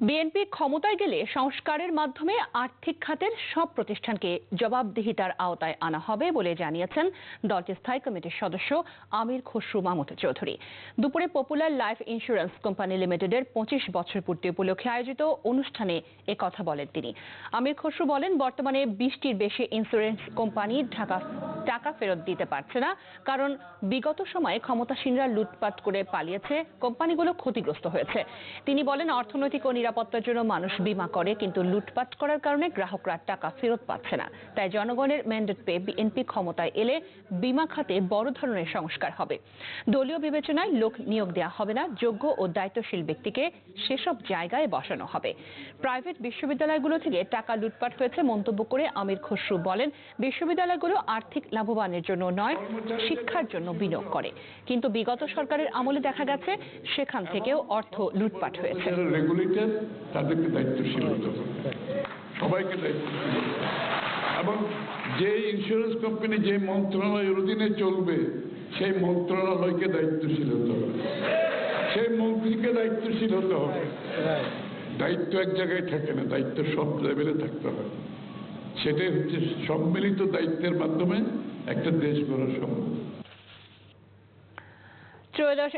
BNP ক্ষমতায় গেলে সংস্কারের মাধ্যমে আর্থিক খাতের সব প্রতিষ্ঠানকে জবাবদিহিতার আওতায় আনা হবে বলে জানিয়েছেন দলটির স্থায়ী কমিটির সদস্য আমির খসরু মাহমুদ চৌধুরী। দুপুরে পপুলার লাইফ ইন্স্যুরেন্স কোম্পানি লিমিটেডের পঁচিশ বছর পূর্তি উপলক্ষে আয়োজিত অনুষ্ঠানে এ কথা বলেন তিনি। আমির খসরু বলেন, বর্তমানে বিশটির বেশি ইন্স্যুরেন্স কোম্পানি ঢাকা টাকা ফেরত দিতে পারছে না, কারণ বিগত সময়ে ক্ষমতাসীনরা লুটপাট করে পালিয়েছে, কোম্পানিগুলো ক্ষতিগ্রস্ত হয়েছে। তিনি বলেন, অর্থনৈতিক ও নিরাপত্তার জন্য মানুষ বিমা করে, কিন্তু লুটপাট করার কারণে গ্রাহকরা টাকা ফেরত পাচ্ছে না। তাই জনগণের ম্যান্ডেট পেয়ে বিএনপি ক্ষমতায় এলে বিমা খাতে বড় ধরনের সংস্কার হবে। দলীয় বিবেচনায় লোক নিয়োগ দেওয়া হবে না, যোগ্য ও দায়িত্বশীল ব্যক্তিকে সেসব জায়গায় বসানো হবে। প্রাইভেট বিশ্ববিদ্যালয়গুলো থেকে টাকা লুটপাট হয়েছে মন্তব্য করে আমির খসরু বলেন, বিশ্ববিদ্যালয়গুলো আর্থিক লাভবানের জন্য নয়, শিক্ষার জন্য বিনিয়োগ করে। কিন্তু বিগত সরকারের আমলে দেখা গেছে, সেখান থেকেও অর্থ লুটপাট হয়েছে। এবং যে ইন্স্যুরেন্স কোম্পানি যে মন্ত্রণালয়ের অধীনে চলবে, সেই মন্ত্রণালয়কে দায়িত্বশীল হতে হবে। সেই মন্ত্রীকে দায়িত্বশীল হতে হবে। দায়িত্ব এক জায়গায় থাকে না, দায়িত্ব সব লেভেলে থাকতে হবে। সেটাই হচ্ছে সম্মিলিত দায়িত্বের মাধ্যমে একটা দেশ গড়া সম্ভব ত্রয়োদশ